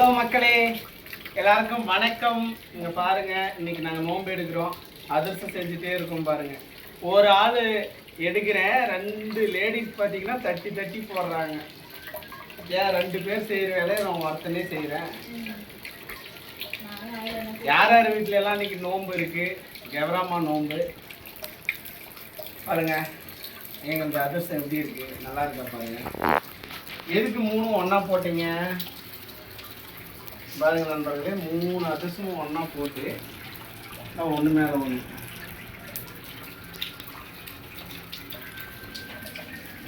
Hello மக்களே எல்லாருக்கும் வணக்கம். இங்க பாருங்க இன்னைக்கு நாங்க நோன்பு எடுக்கிறோம். அதிர்ஷ்டம் செஞ்சுட்டே இருக்கோம் பாருங்க. ஒரு ஆள் எடுக்கிறேன். ரெண்டு லேடிஸ் பார்த்தீங்கன்னா தட்டி தட்டி போடுறாங்க. ஏன் ரெண்டு பேர் செய்கிற வேலையை நான் ஒருத்தனே செய்கிறேன் யார் யார் வீட்டில எல்லாம் இன்னைக்கு நோன்பு இருக்கு? கெவராமா நோன்பு. பாருங்க எங்களுக்கு அதிர்ஷ்டம் எப்படி இருக்கு? நல்லா இருக்கா பாருங்க. எதுக்கு மூணும் ஒன்றா போட்டீங்க? பாருங்க நண்பர்களே மூணு அதிர்ஷ்டமும் ஒன்றா போட்டு நான் ஒன்று மேலே ஒன்று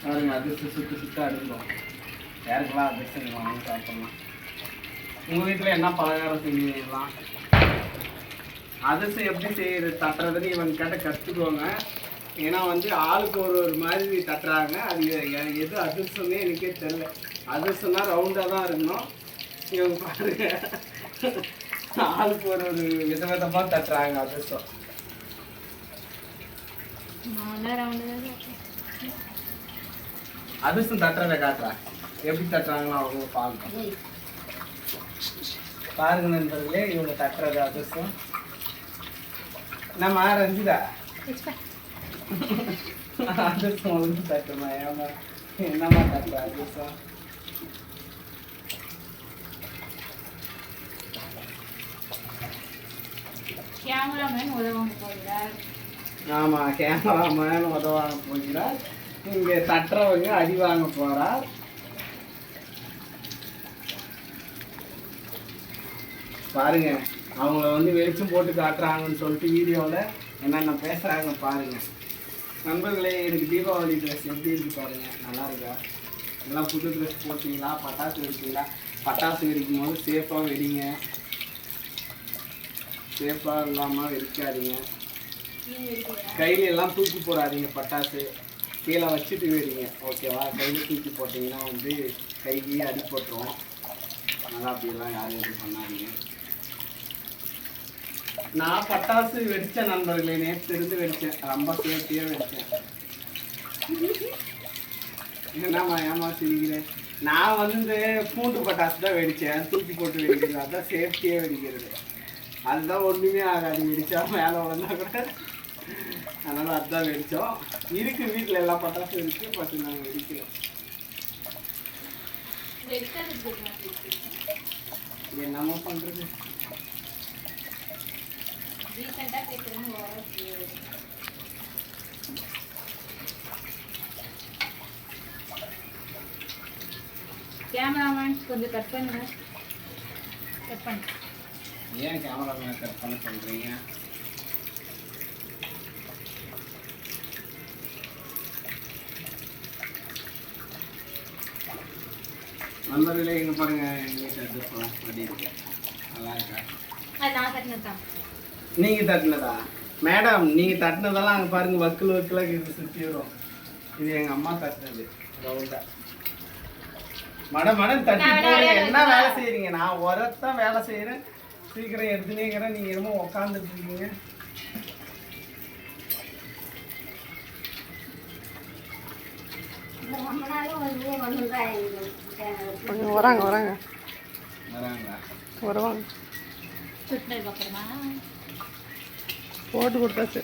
பாருங்க அதிர்ஷ்டம் சுற்றி சுற்றி அடுக்கிறோம் யாருக்கெல்லாம் அதிர்ஷ்டம் வாங்கி சாப்பிட்லாம் உங்கள் வீட்டில் என்ன பலகாரம் செய்யலாம் அதிர்ஷ்டம் எப்படி செய்யறது தட்டுறதுன்னு இவங்க கேட்ட கற்றுக்குவாங்க ஏன்னா வந்து ஆளுக்கு ஒரு ஒரு மாதிரி தட்டுறாங்க. அது எது அதிர்ஷ்டமே எனக்கே தெரியல. அதிர்ஷ்டம்னா ரவுண்டாக தான் இருக்கணும். இவங்க பாருங்க ஆளுக்கு ஒரு ஒரு விதவிதமாக தட்டுறாங்க அதிர்ஷ்டம் அதிர்ஷ்டம் தட்டுறதை காட்டுறேன் எப்படி தட்டுறாங்களோ அவங்க பார்க்கணும் பாருங்க நண்பர்களே இவங்க தட்டுறது அதிர்ஷ்டம் நம்ம ரஞ்சிதா அதிர்ஷ்டம் ஒழுங்கு தட்டுமா? ஏமா என்னம்மா தட்டுற அதிர்ஷ்டம் கேமராமேன் உதவாங்க போகிறார். ஆமா கேமராமேன் உதவாங்க போகிறார். இங்க தட்டுறவங்க அடி வாங்க போறார். பாருங்க அவங்கள வந்து வெளிச்சம் போட்டு காட்டுறாங்கன்னு சொல்லிட்டு வீடியோவில் என்னென்ன பேசுகிறாங்க பாருங்க. நண்பர்களே எனக்கு தீபாவளி ட்ரெஸ் எப்படி இருக்கு பாருங்க? நல்லா இருக்கா? எல்லாம் புது ட்ரெஸ் போட்டிங்களா? பட்டாசு வெடிச்சிங்களா? பட்டாசு வெடிக்கும் போது சேஃபாக வெடிங்க. சேஃபாக இல்லாமல் வெடிக்காதீங்க கையில எல்லாம் தூக்கி போடாதீங்க பட்டாசு. கீழே வச்சுட்டு வெடிங்க ஓகேவா கையில் தூக்கி போட்டிங்கன்னா வந்து கைக்கு அடி போட்டுரும். அதனால் அப்படியெல்லாம் யாரும் எதுவும் பண்ணாதீங்க. நான் பட்டாசு வெடிச்சேன் நண்பர்களே நேற்று இருந்து வெடிச்சேன். ரொம்ப சேஃப்டியாக வெடிச்சேன். என்னம்மா ஏமா சிரிக்கிறேன் நான் வந்து பூண்டு பட்டாசு தான் வெடிச்சேன். தூக்கி போட்டு வெடிக்கிறது. அதான் சேஃப்டியாக வெடிக்கிறது. அதுதான் ஒன்றுமே ஆகாது. வெடிச்சா மேலே விழுந்தா கூட. அதனால் அதுதான் வெடித்தோம் இருக்குது வீட்டில் எல்லா பட்டாசும் இருக்குது பட் நாங்கள் வெடிக்கிறோம் என்னம்மா பண்ணுறது கேமராமேன் கொஞ்சம் கட் பண்ணுங்க. கட் பண்ணுங்க ஏன் கேமரா மேலே கட் பண்ண சொல்கிறீங்க நண்பர்களே இங்கே பாருங்க எங்கள் வீட்டு அட்ரஸ் இருக்கு நல்லா இருக்கா? நீங்கள் தட்டினதா? மேடம் நீங்கள் தட்டினதெல்லாம் அங்கே பாருங்க வக்கில் வக்கிலாக இது சுற்றி வரும். இது எங்கள் அம்மா தட்டினது. ரவுண்டா. மடம் மடம் தட்டி வேலை என்ன வேலை செய்கிறீங்க நான் ஒரத்தான் வேலை செய்கிறேன் சீக்கிரம் எடுத்துனேங்கிறேன் நீங்கள் என்னமோ உக்காந்துட்டு இருக்கீங்க. வராங்க வராங்க. வருவாங்க. போட்டு கொடுத்தாச்சு.